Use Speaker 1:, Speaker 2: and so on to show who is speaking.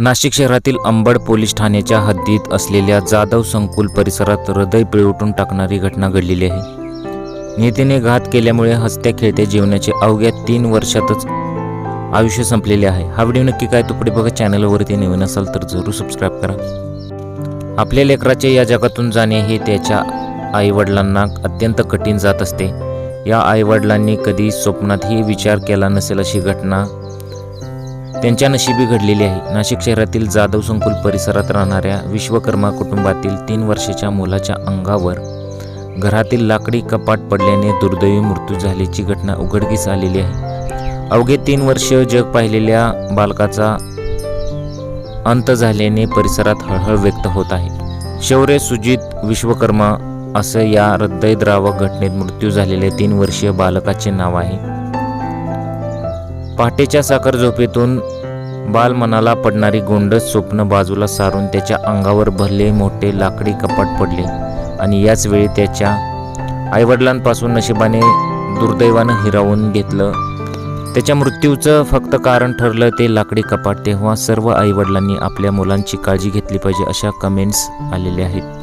Speaker 1: नाशिक शहरातील अंबड पोलीस ठाण्याच्या हद्दीत असलेल्या जाधव संकुल परिसरात हृदय पिळवटून टाकणारी घटना घडलेली आहे. नेतेने घात केल्यामुळे हसत्या खेळत्या जीवनाचे अवघ्या तीन वर्षातच आयुष्य संपलेले आहे. हा व्हिडिओ नक्की काय तो पुढे बघा. चॅनलवरती नवीन असाल तर जरूर सबस्क्राईब करा. आपल्या लेकराचे या जगातून जाणे हे त्याच्या आईवडिलांना अत्यंत कठीण जात असते. या आईवडिलांनी कधी स्वप्नातही विचार केला नसेल अशी घटना त्यांच्या नशिबी घडलेली आहे. नाशिक शहरातील जाधव संकुल परिसरात राहणाऱ्या विश्वकर्मा कुटुंबातील तीन वर्षाच्या मुलाच्या अंगावर घरातील लाकडी कपाट पडल्याने दुर्दैवी मृत्यू झाल्याची घटना उघडकीस आलेली आहे. अवघे तीन वर्ष जग पाहिलेल्या बालकाचा अंत झाल्याने परिसरात हळहळ व्यक्त होत आहे. शौर्य सुजित विश्वकर्मा असं या हृदयद्रावक घटनेत मृत्यू झालेल्या तीन वर्षीय बालकाचे नाव आहे. पहाटेच्या साखर झोपेतून बाल मनाला पडणारी गोंडस स्वप्न बाजूला सारून त्याच्या अंगावर भरले मोठे लाकडी कपाट पडले. आणि याच वेळी त्याच्या आईवडिलांपासून नशिबाने दुर्दैवानं हिरावून घेतलं. त्याच्या मृत्यूचं फक्त कारण ठरलं ते लाकडी कपाट. तेव्हा सर्व आईवडिलांनी आपल्या मुलांची काळजी घेतली पाहिजे अशा कमेंट्स आलेल्या आहेत.